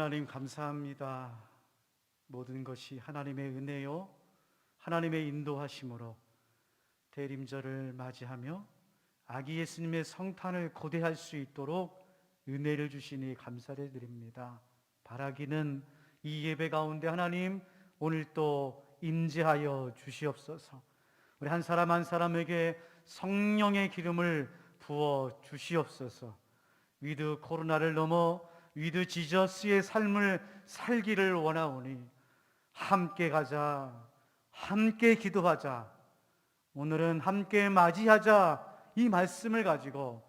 하나님 감사합니다. 모든 것이 하나님의 은혜요, 하나님의 인도하심으로 대림절을 맞이하며 아기 예수님의 성탄을 고대할 수 있도록 은혜를 주시니 감사를 드립니다. 바라기는 이 예배 가운데 하나님 오늘 또 임재하여 주시옵소서. 우리 한 사람 한 사람에게 성령의 기름을 부어 주시옵소서. 위드 코로나를 넘어 위드 지저스의 삶을 살기를 원하오니 함께 가자. 함께 기도하자. 오늘은 함께 맞이하자. 이 말씀을 가지고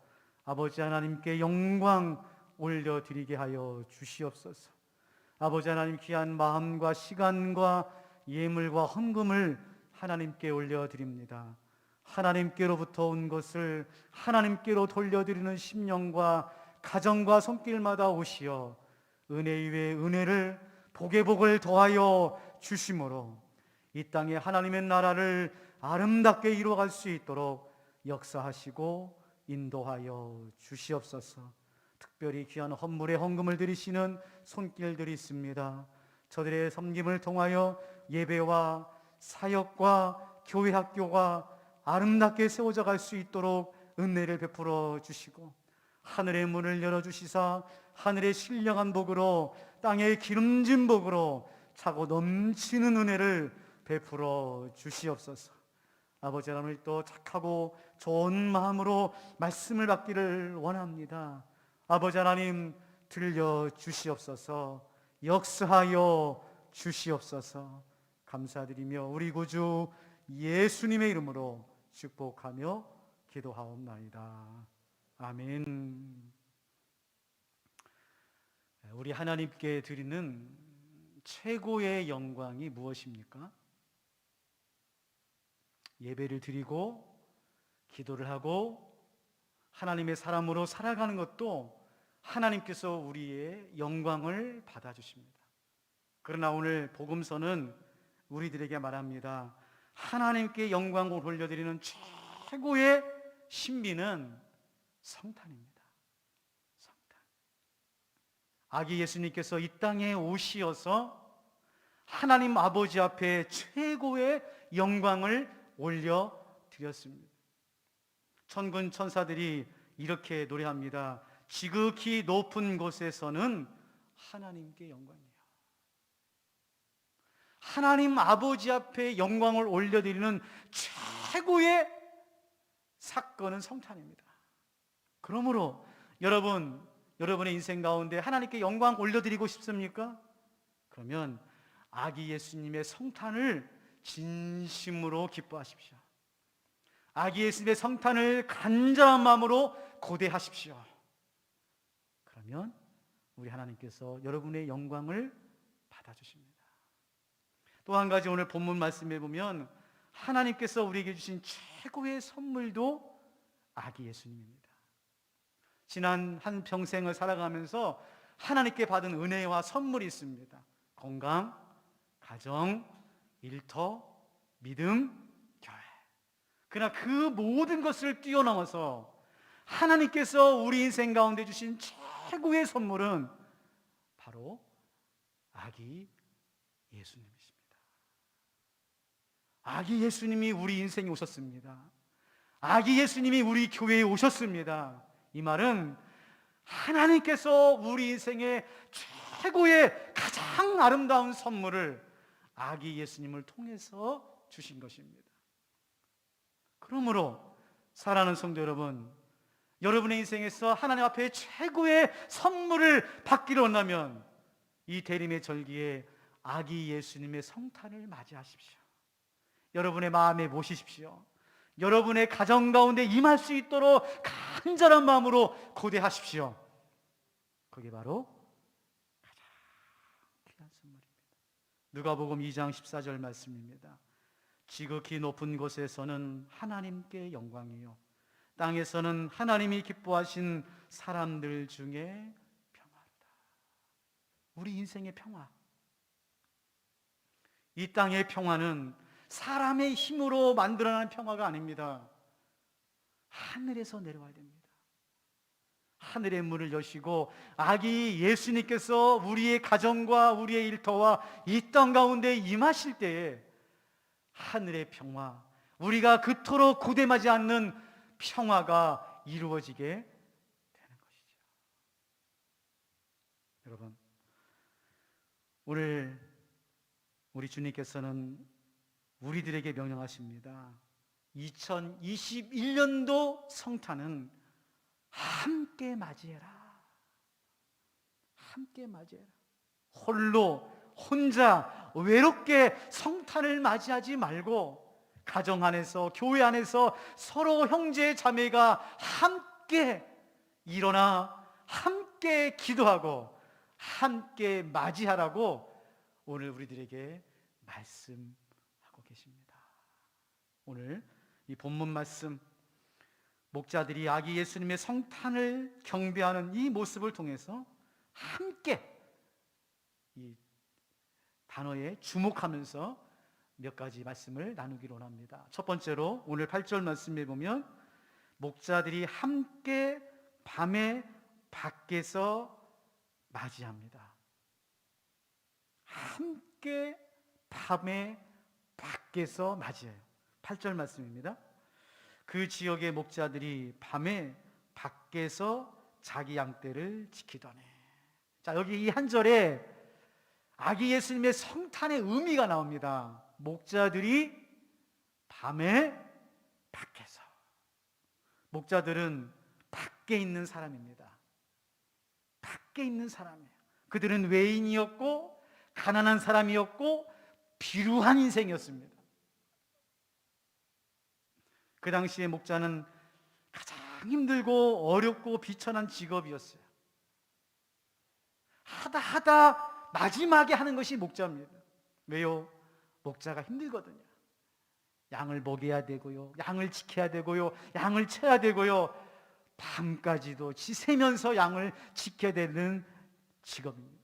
아버지 하나님께 영광 올려드리게 하여 주시옵소서. 아버지 하나님 귀한 마음과 시간과 예물과 헌금을 하나님께 올려드립니다. 하나님께로부터 온 것을 하나님께로 돌려드리는 심령과 가정과 손길마다 오시어 은혜 위에 은혜를 복에 복을 더하여 주심으로 이 땅에 하나님의 나라를 아름답게 이루어갈 수 있도록 역사하시고 인도하여 주시옵소서. 특별히 귀한 헌물에 헌금을 드리시는 손길들이 있습니다. 저들의 섬김을 통하여 예배와 사역과 교회 학교가 아름답게 세워져 갈 수 있도록 은혜를 베풀어 주시고 하늘의 문을 열어 주시사 하늘의 신령한 복으로 땅의 기름진 복으로 차고 넘치는 은혜를 베풀어 주시옵소서. 아버지 하나님 또 착하고 좋은 마음으로 말씀을 받기를 원합니다. 아버지 하나님 들려 주시옵소서. 역사하여 주시옵소서. 감사드리며 우리 구주 예수님의 이름으로 축복하며 기도하옵나이다. 아멘. 우리 하나님께 드리는 최고의 영광이 무엇입니까? 예배를 드리고 기도를 하고 하나님의 사람으로 살아가는 것도 하나님께서 우리의 영광을 받아주십니다. 그러나 오늘 복음서는 우리들에게 말합니다. 하나님께 영광을 올려드리는 최고의 신비는 성탄입니다. 성탄. 아기 예수님께서 이 땅에 오시어서 하나님 아버지 앞에 최고의 영광을 올려 드렸습니다. 천군 천사들이 이렇게 노래합니다. 지극히 높은 곳에서는 하나님께 영광이요. 하나님 아버지 앞에 영광을 올려드리는 최고의 사건은 성탄입니다. 그러므로 여러분, 여러분의 인생 가운데 하나님께 영광 올려드리고 싶습니까? 그러면 아기 예수님의 성탄을 진심으로 기뻐하십시오. 아기 예수님의 성탄을 간절한 마음으로 고대하십시오. 그러면 우리 하나님께서 여러분의 영광을 받아주십니다. 또 한 가지 오늘 본문 말씀에 보면 하나님께서 우리에게 주신 최고의 선물도 아기 예수님입니다. 지난 한 평생을 살아가면서 하나님께 받은 은혜와 선물이 있습니다. 건강, 가정, 일터, 믿음, 교회. 그러나 그 모든 것을 뛰어넘어서 하나님께서 우리 인생 가운데 주신 최고의 선물은 바로 아기 예수님이십니다. 아기 예수님이 우리 인생에 오셨습니다. 아기 예수님이 우리 교회에 오셨습니다. 이 말은 하나님께서 우리 인생의 최고의 가장 아름다운 선물을 아기 예수님을 통해서 주신 것입니다. 그러므로 사랑하는 성도 여러분, 여러분의 인생에서 하나님 앞에 최고의 선물을 받기를 원하면 이 대림의 절기에 아기 예수님의 성탄을 맞이하십시오. 여러분의 마음에 모시십시오. 여러분의 가정 가운데 임할 수 있도록 간절한 마음으로 고대하십시오. 그게 바로 가장 귀한 선물입니다. 누가복음 2장 14절 말씀입니다. 지극히 높은 곳에서는 하나님께 영광이요 땅에서는 하나님이 기뻐하신 사람들 중에 평화로다. 우리 인생의 평화. 이 땅의 평화는 사람의 힘으로 만들어낸 평화가 아닙니다. 하늘에서 내려와야 됩니다. 하늘의 문을 여시고 아기 예수님께서 우리의 가정과 우리의 일터와 이 땅 가운데 임하실 때에 하늘의 평화, 우리가 그토록 고대하지 않는 평화가 이루어지게 되는 것이죠. 여러분, 오늘 우리 주님께서는 우리들에게 명령하십니다. 2021년도 성탄은 함께 맞이해라. 함께 맞이해라. 홀로 혼자 외롭게 성탄을 맞이하지 말고 가정 안에서 교회 안에서 서로 형제 자매가 함께 일어나 함께 기도하고 함께 맞이하라고 오늘 우리들에게 계십니다. 오늘 이 본문 말씀 목자들이 아기 예수님의 성탄을 경배하는 이 모습을 통해서 함께 이 단어에 주목하면서 몇 가지 말씀을 나누기로 합니다. 첫 번째로 오늘 8절 말씀에 보면 목자들이 함께 밤에 밖에서 맞이합니다. 함께 밤에 밖에서 맞이해요. 8절 말씀입니다. 그 지역의 목자들이 밤에 밖에서 자기 양떼를 지키더니 자 여기 이 한 절에 아기 예수님의 성탄의 의미가 나옵니다. 목자들이 밤에 밖에서 목자들은 밖에 있는 사람입니다. 밖에 있는 사람이에요. 그들은 외인이었고 가난한 사람이었고 비루한 인생이었습니다. 그 당시에 목자는 가장 힘들고 어렵고 비천한 직업이었어요. 하다 하다 마지막에 하는 것이 목자입니다. 왜요? 목자가 힘들거든요. 양을 먹여야 되고요. 양을 지켜야 되고요. 양을 쳐야 되고요. 밤까지도 지새면서 양을 지켜야 되는 직업입니다.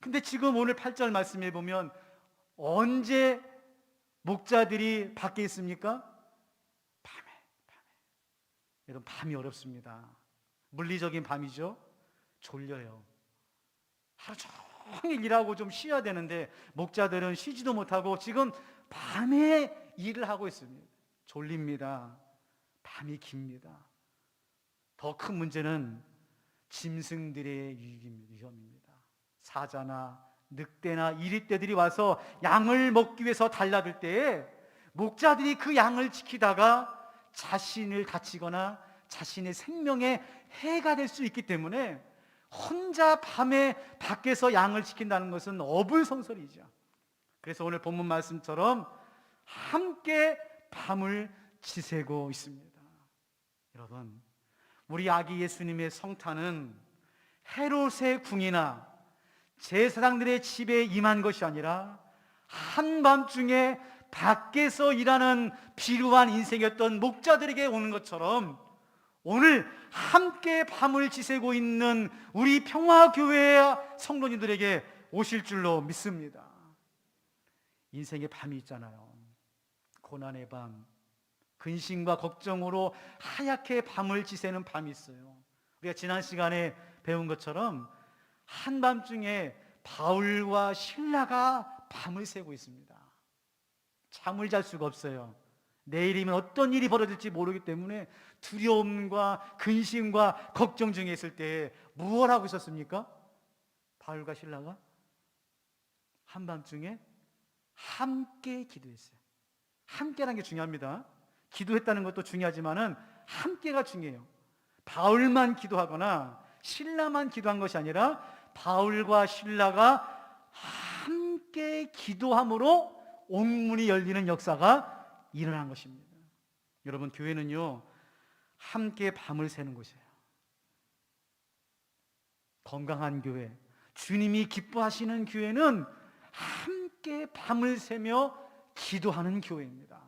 근데 지금 오늘 8절 말씀에 보면 언제 목자들이 밖에 있습니까? 여러분, 밤이 어렵습니다. 물리적인 밤이죠? 졸려요. 하루 종일 일하고 좀 쉬어야 되는데, 목자들은 쉬지도 못하고 지금 밤에 일을 하고 있습니다. 졸립니다. 밤이 깁니다. 더 큰 문제는 짐승들의 위험입니다. 사자나 늑대나 이리떼들이 와서 양을 먹기 위해서 달라들 때에 목자들이 그 양을 지키다가 자신을 다치거나 자신의 생명에 해가 될 수 있기 때문에 혼자 밤에 밖에서 양을 지킨다는 것은 어불성설이죠. 그래서 오늘 본문 말씀처럼 함께 밤을 지새고 있습니다. 여러분, 우리 아기 예수님의 성탄은 헤롯의 궁이나 제사장들의 집에 임한 것이 아니라 한밤중에 밖에서 일하는 비루한 인생이었던 목자들에게 오는 것처럼 오늘 함께 밤을 지새고 있는 우리 평화교회의 성도님들에게 오실 줄로 믿습니다. 인생의 밤이 있잖아요. 고난의 밤, 근심과 걱정으로 하얗게 밤을 지새는 밤이 있어요. 우리가 지난 시간에 배운 것처럼 한밤중에 바울과 신라가 밤을 새고 있습니다. 잠을 잘 수가 없어요. 내일이면 어떤 일이 벌어질지 모르기 때문에 두려움과 근심과 걱정 중에 있을 때 무엇 하고 있었습니까? 바울과 신라가 한밤중에 함께 기도했어요. 함께라는 게 중요합니다. 기도했다는 것도 중요하지만은 함께가 중요해요. 바울만 기도하거나 신라만 기도한 것이 아니라 바울과 신라가 함께 기도함으로 옥문이 열리는 역사가 일어난 것입니다. 여러분 교회는요 함께 밤을 새는 곳이에요. 건강한 교회, 주님이 기뻐하시는 교회는 함께 밤을 새며 기도하는 교회입니다.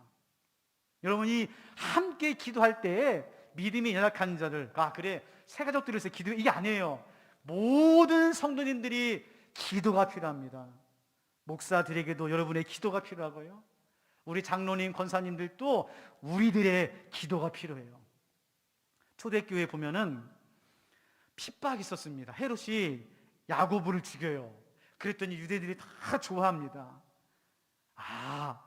여러분이 함께 기도할 때 믿음이 연약한 자들, 아 그래 새 가족들을 위해서 기도 이게 아니에요. 모든 성도님들이 기도가 필요합니다. 목사들에게도 여러분의 기도가 필요하고요. 우리 장로님, 권사님들도 우리들의 기도가 필요해요. 초대교회 보면은 핍박이 있었습니다. 헤롯이 야고보를 죽여요. 그랬더니 유대인들이 다 좋아합니다. 아,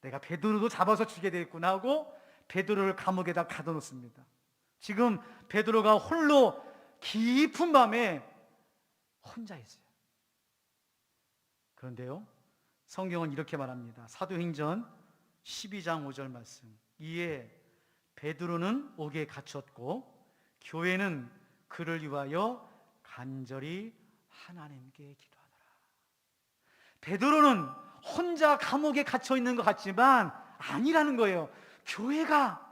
내가 베드로도 잡아서 죽게 되겠구나 하고 베드로를 감옥에다 가둬놓습니다. 지금 베드로가 홀로 깊은 밤에 혼자 있어요. 그런데요, 성경은 이렇게 말합니다. 사도행전 12장 5절 말씀. 이에 베드로는 옥에 갇혔고 교회는 그를 위하여 간절히 하나님께 기도하더라. 베드로는 혼자 감옥에 갇혀 있는 것 같지만 아니라는 거예요. 교회가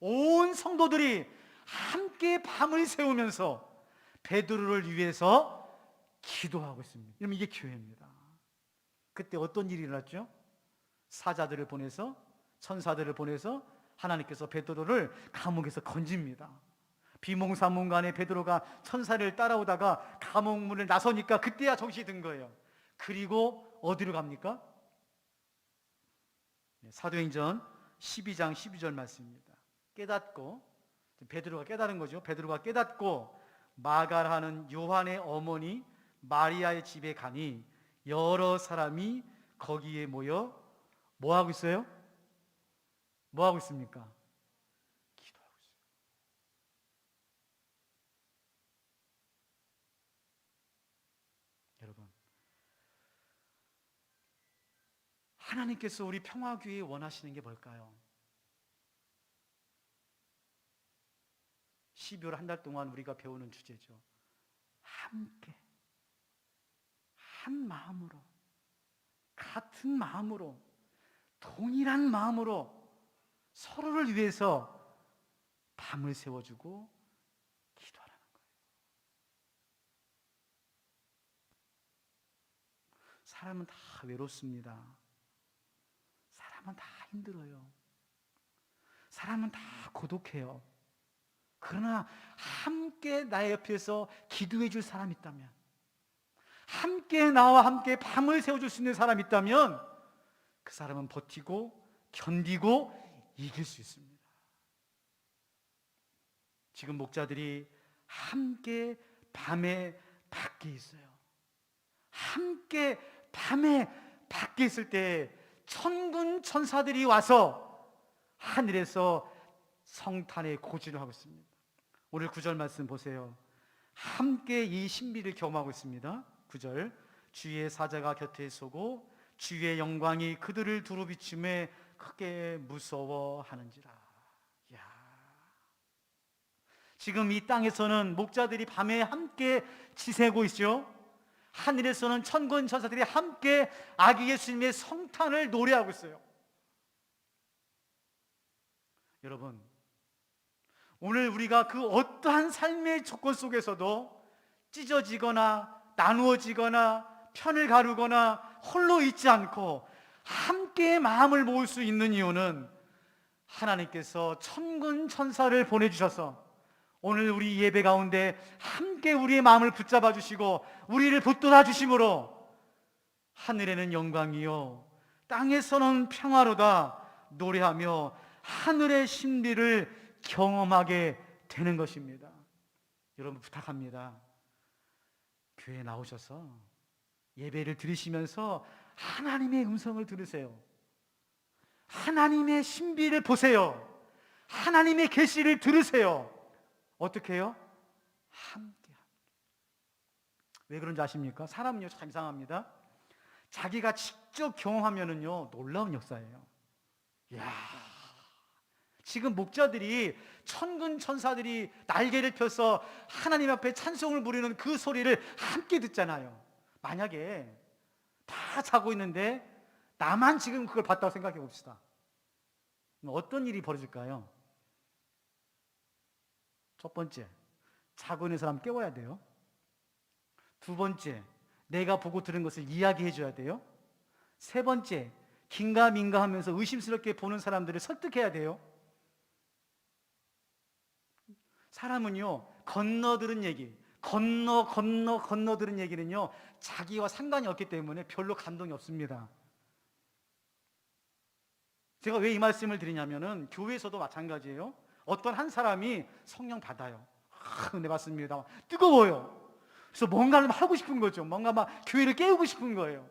온 성도들이 함께 밤을 새우면서 베드로를 위해서 기도하고 있습니다. 여러분 이게 교회입니다. 그때 어떤 일이 일어났죠? 사자들을 보내서 천사들을 보내서 하나님께서 베드로를 감옥에서 건집니다. 비몽사몽간에 베드로가 천사를 따라오다가 감옥 문을 나서니까 그때야 정신이 든 거예요. 그리고 어디로 갑니까? 네, 사도행전 12장 12절 말씀입니다. 깨닫고 베드로가 깨달은 거죠. 베드로가 깨닫고 마갈하는 요한의 어머니 마리아의 집에 가니 여러 사람이 거기에 모여 뭐 하고 있어요? 뭐 하고 있습니까? 기도하고 있어요. 여러분, 하나님께서 우리 평화교회 원하시는 게 뭘까요? 12월 한 달 동안 우리가 배우는 주제죠. 함께 한 마음으로 같은 마음으로 동일한 마음으로 서로를 위해서 밤을 세워주고 기도하라는 거예요. 사람은 다 외롭습니다. 사람은 다 힘들어요. 사람은 다 고독해요. 그러나 함께 나의 옆에서 기도해 줄 사람 있다면 함께 나와 함께 밤을 세워줄 수 있는 사람 있다면 그 사람은 버티고 견디고 이길 수 있습니다. 지금 목자들이 함께 밤에 밖에 있어요. 함께 밤에 밖에 있을 때 천군 천사들이 와서 하늘에서 성탄의 고지를 하고 있습니다. 오늘 구절 말씀 보세요. 함께 이 신비를 경험하고 있습니다. 구절 주의 사자가 곁에 서고 주의 영광이 그들을 두루 비춤에 크게 무서워하는지라. 야. 지금 이 땅에서는 목자들이 밤에 함께 지새고 있죠. 하늘에서는 천군 천사들이 함께 아기 예수님의 성탄을 노래하고 있어요. 여러분, 오늘 우리가 그 어떠한 삶의 조건 속에서도 찢어지거나 나누어지거나 편을 가르거나 홀로 있지 않고 함께 마음을 모을 수 있는 이유는 하나님께서 천군 천사를 보내주셔서 오늘 우리 예배 가운데 함께 우리의 마음을 붙잡아 주시고 우리를 붙들어 주심으로 하늘에는 영광이요 땅에서는 평화로다 노래하며 하늘의 신비를 경험하게 되는 것입니다. 여러분 부탁합니다. 교회 나오셔서 예배를 들으시면서 하나님의 음성을 들으세요. 하나님의 신비를 보세요. 하나님의 계시를 들으세요. 어떻게 해요? 함께. 왜 그런지 아십니까? 사람은요 참 이상합니다. 자기가 직접 경험하면은요 놀라운 역사예요. 야, 지금 목자들이 천군 천사들이 날개를 펴서 하나님 앞에 찬송을 부르는 그 소리를 함께 듣잖아요. 만약에 다 자고 있는데 나만 지금 그걸 봤다고 생각해 봅시다. 어떤 일이 벌어질까요? 첫 번째, 자고 있는 사람 깨워야 돼요. 두 번째, 내가 보고 들은 것을 이야기해 줘야 돼요. 세 번째, 긴가민가 하면서 의심스럽게 보는 사람들을 설득해야 돼요. 사람은요, 건너 들은 얘기, 건너, 건너, 건너 들은 얘기는요, 자기와 상관이 없기 때문에 별로 감동이 없습니다. 제가 왜 이 말씀을 드리냐면은 교회에서도 마찬가지예요. 어떤 한 사람이 성령 받아요. 아, 은혜 받습니다. 뜨거워요. 그래서 뭔가를 하고 싶은 거죠. 뭔가 막 교회를 깨우고 싶은 거예요.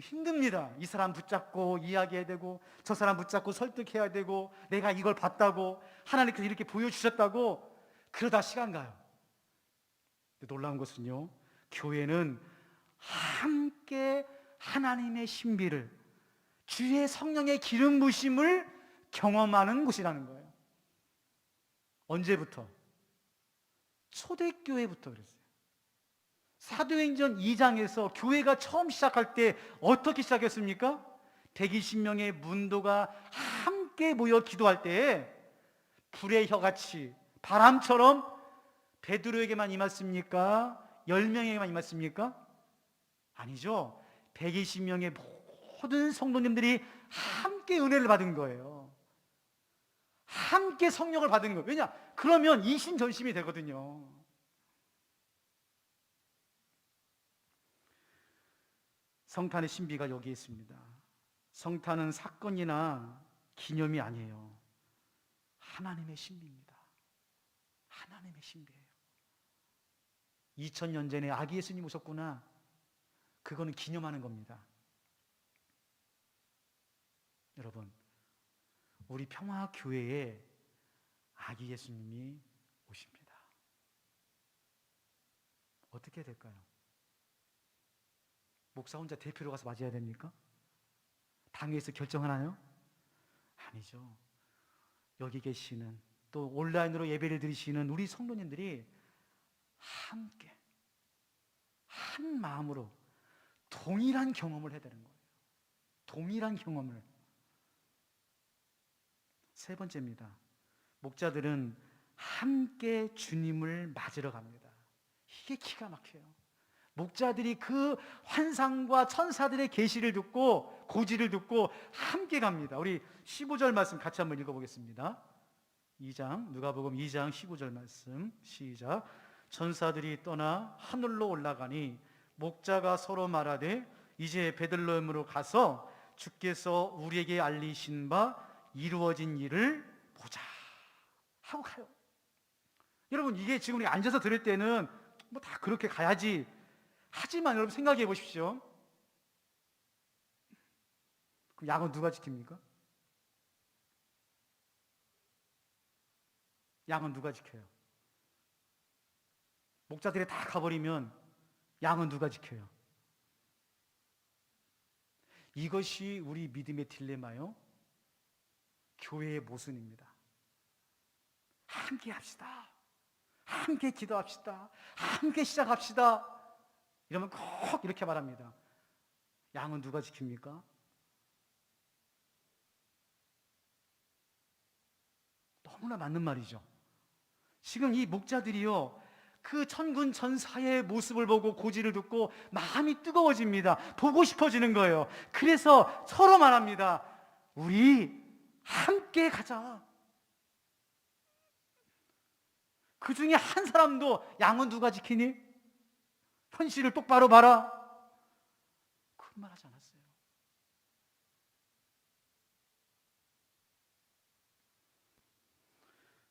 힘듭니다. 이 사람 붙잡고 이야기해야 되고 저 사람 붙잡고 설득해야 되고 내가 이걸 봤다고 하나님께서 이렇게 보여주셨다고 그러다 시간 가요. 놀라운 것은요. 교회는 함께 하나님의 신비를 주의 성령의 기름 부심을 경험하는 곳이라는 거예요. 언제부터? 초대교회부터 그랬어요. 사도행전 2장에서 교회가 처음 시작할 때 어떻게 시작했습니까? 120명의 문도가 함께 모여 기도할 때 불의 혀같이 바람처럼 베드로에게만 임했습니까? 10명에게만 임했습니까? 아니죠. 120명의 모든 성도님들이 함께 은혜를 받은 거예요. 함께 성령을 받은 거예요. 왜냐? 그러면 이신전심이 되거든요. 성탄의 신비가 여기 있습니다. 성탄은 사건이나 기념이 아니에요. 하나님의 신비입니다. 하나님의 신비예요. 2000년 전에 아기 예수님 오셨구나. 그거는 기념하는 겁니다. 여러분, 우리 평화 교회에 아기 예수님이 오십니다. 어떻게 될까요? 목사 혼자 대표로 가서 맞아야 됩니까? 당회에서 결정하나요? 아니죠. 여기 계시는 또 온라인으로 예배를 드리시는 우리 성도님들이 함께 한 마음으로 동일한 경험을 해야 되는 거예요. 동일한 경험을. 세 번째입니다. 목자들은 함께 주님을 맞으러 갑니다. 이게 기가 막혀요. 목자들이 그 환상과 천사들의 계시를 듣고 고지를 듣고 함께 갑니다. 우리 15절 말씀 같이 한번 읽어보겠습니다. 2장 누가복음 2장 15절 말씀 시작. 천사들이 떠나 하늘로 올라가니 목자가 서로 말하되 이제 베들레헴으로 가서 주께서 우리에게 알리신 바 이루어진 일을 보자 하고 가요. 여러분 이게 지금 우리 앉아서 들을 때는 뭐 다 그렇게 가야지 하지만 여러분 생각해 보십시오. 그럼 양은 누가 지킵니까? 양은 누가 지켜요? 목자들이 다 가버리면 양은 누가 지켜요? 이것이 우리 믿음의 딜레마요. 교회의 모순입니다. 함께 합시다. 함께 기도합시다. 함께 시작합시다. 이러면 꼭 이렇게 말합니다. 양은 누가 지킵니까? 너무나 맞는 말이죠. 지금 이 목자들이요, 그 천군 천사의 모습을 보고 고지를 듣고 마음이 뜨거워집니다. 보고 싶어지는 거예요. 그래서 서로 말합니다. 우리 함께 가자. 그 중에 한 사람도 양은 누가 지키니? 현실을 똑바로 봐라. 그런 말 하지 않았어요.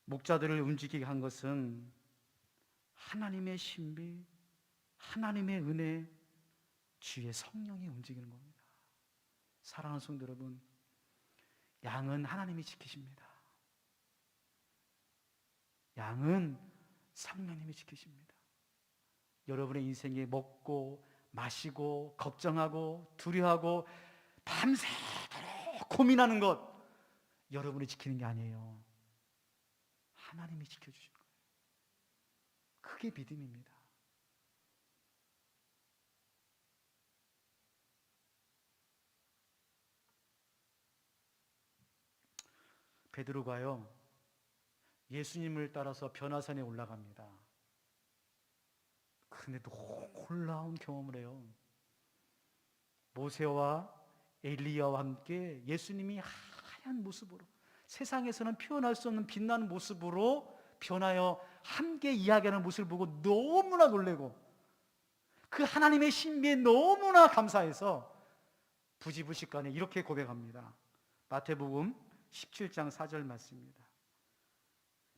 목자들을 움직이게 한 것은 하나님의 신비, 하나님의 은혜, 주의 성령이 움직이는 겁니다. 사랑하는 성도 여러분, 양은 하나님이 지키십니다. 양은 성령님이 지키십니다. 여러분의 인생에 먹고 마시고 걱정하고 두려워하고 밤새도록 고민하는 것 여러분이 지키는 게 아니에요. 하나님이 지켜주신 거예요. 그게 믿음입니다. 베드로가요. 예수님을 따라서 변화산에 올라갑니다. 그런데 놀라운 경험을 해요. 모세와 엘리야와 함께 예수님이 하얀 모습으로 세상에서는 표현할 수 없는 빛나는 모습으로 변하여 함께 이야기하는 모습을 보고 너무나 놀래고 그 하나님의 신비에 너무나 감사해서 부지부식간에 이렇게 고백합니다. 마태복음 17장 4절 말씀입니다.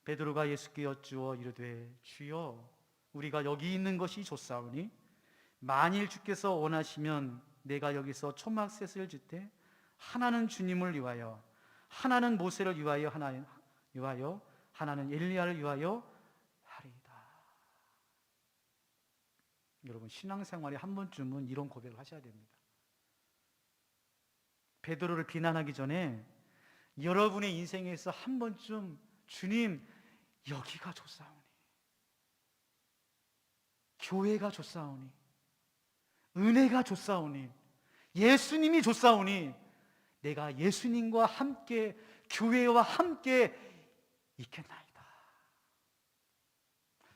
베드로가 예수께 여쭈어 이르되 주여 우리가 여기 있는 것이 좋사오니 만일 주께서 원하시면 내가 여기서 초막셋을 짓되 하나는 주님을 위하여 하나는 모세를 위하여 하나 위하여 하나는 엘리야를 위하여 하리이다. 여러분 신앙생활에 한 번쯤은 이런 고백을 하셔야 됩니다. 베드로를 비난하기 전에 여러분의 인생에서 한 번쯤 주님 여기가 좋사오니 교회가 좋사오니 은혜가 좋사오니 예수님이 좋사오니 내가 예수님과 함께 교회와 함께 있겠나이다.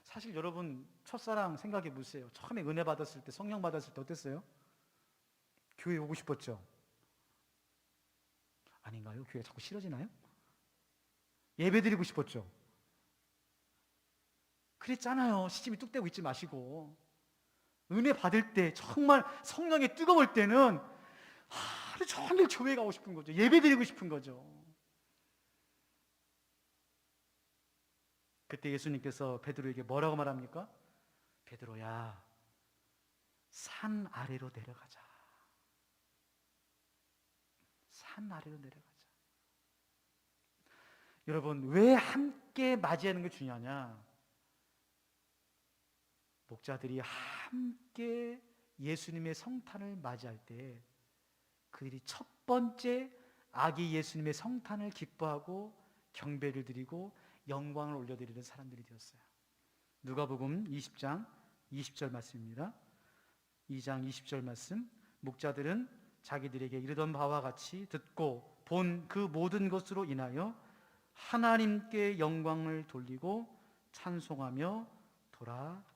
사실 여러분 첫사랑 생각해 보세요. 처음에 은혜 받았을 때 성령 받았을 때 어땠어요? 교회 오고 싶었죠? 아닌가요? 교회 자꾸 싫어지나요? 예배 드리고 싶었죠? 그랬잖아요. 시집이 뚝 떼고 있지 마시고. 은혜 받을 때 정말 성령이 뜨거울 때는 하루 종일 교회 가고 싶은 거죠. 예배 드리고 싶은 거죠. 그때 예수님께서 베드로에게 뭐라고 말합니까? 베드로야, 산 아래로 내려가자. 산 아래로 내려가자. 여러분, 왜 함께 맞이하는 게 중요하냐? 목자들이 함께 예수님의 성탄을 맞이할 때 그들이 첫 번째 아기 예수님의 성탄을 기뻐하고 경배를 드리고 영광을 올려드리는 사람들이 되었어요. 누가복음 20장 20절 말씀입니다. 2장 20절 말씀. 목자들은 자기들에게 이르던 바와 같이 듣고 본 그 모든 것으로 인하여 하나님께 영광을 돌리고 찬송하며 돌아가니라.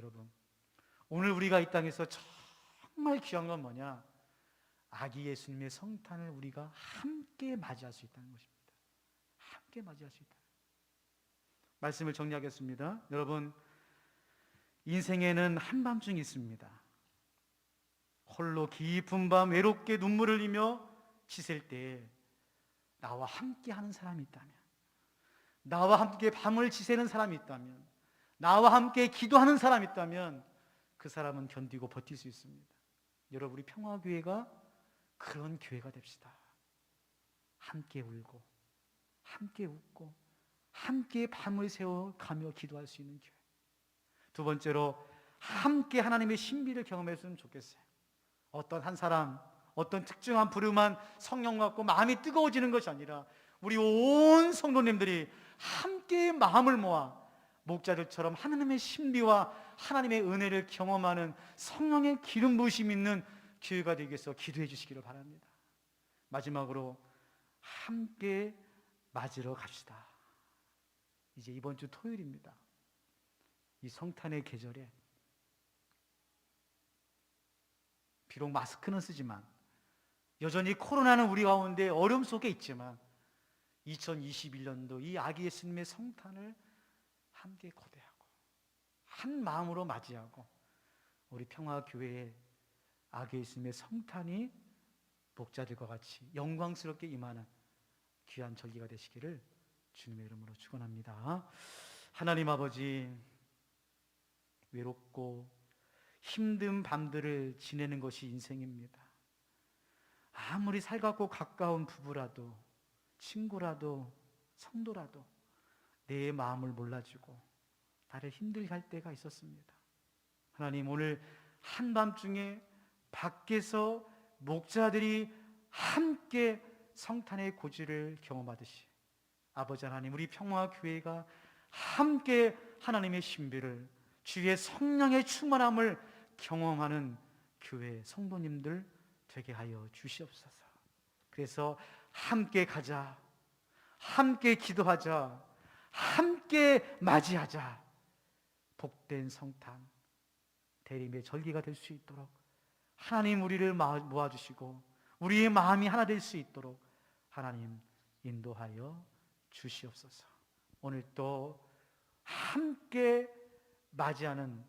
여러분, 오늘 우리가 이 땅에서 정말 귀한 건 뭐냐? 아기 예수님의 성탄을 우리가 함께 맞이할 수 있다는 것입니다. 함께 맞이할 수 있다. 말씀을 정리하겠습니다. 여러분, 인생에는 한밤중이 있습니다. 홀로 깊은 밤 외롭게 눈물을 흘리며 지셀 때 나와 함께 하는 사람이 있다면, 나와 함께 밤을 지새는 사람이 있다면, 나와 함께 기도하는 사람이 있다면 그 사람은 견디고 버틸 수 있습니다. 여러분, 우리 평화교회가 그런 교회가 됩시다. 함께 울고, 함께 웃고, 함께 밤을 새워 가며 기도할 수 있는 교회. 두 번째로, 함께 하나님의 신비를 경험했으면 좋겠어요. 어떤 한 사람, 어떤 특정한 부름한 성령 갖고 마음이 뜨거워지는 것이 아니라 우리 온 성도님들이 함께 마음을 모아 목자들처럼 하나님의 신비와 하나님의 은혜를 경험하는 성령의 기름 부으심 있는 교회가 되기 위해서 기도해 주시기를 바랍니다. 마지막으로 함께 맞으러 갑시다. 이제 이번 주 토요일입니다. 이 성탄의 계절에 비록 마스크는 쓰지만 여전히 코로나는 우리 가운데 어려움 속에 있지만 2021년도 이 아기 예수님의 성탄을 함께 고대하고 한 마음으로 맞이하고 우리 평화교회의 아기 예수님의 성탄이 목자들과 같이 영광스럽게 임하는 귀한 절기가 되시기를 주님의 이름으로 축원합니다. 하나님 아버지 외롭고 힘든 밤들을 지내는 것이 인생입니다. 아무리 살갑고 가까운 부부라도 친구라도 성도라도 내 마음을 몰라주고 나를 힘들게 할 때가 있었습니다. 하나님 오늘 한밤중에 밖에서 목자들이 함께 성탄의 고지를 경험하듯이 아버지 하나님 우리 평화 교회가 함께 하나님의 신비를 주의 성령의 충만함을 경험하는 교회 성도님들 되게 하여 주시옵소서. 그래서 함께 가자. 함께 기도하자. 함께 맞이하자. 복된 성탄, 대림의 절기가 될 수 있도록 하나님 우리를 모아주시고 우리의 마음이 하나 될 수 있도록 하나님 인도하여 주시옵소서. 오늘 또 함께 맞이하는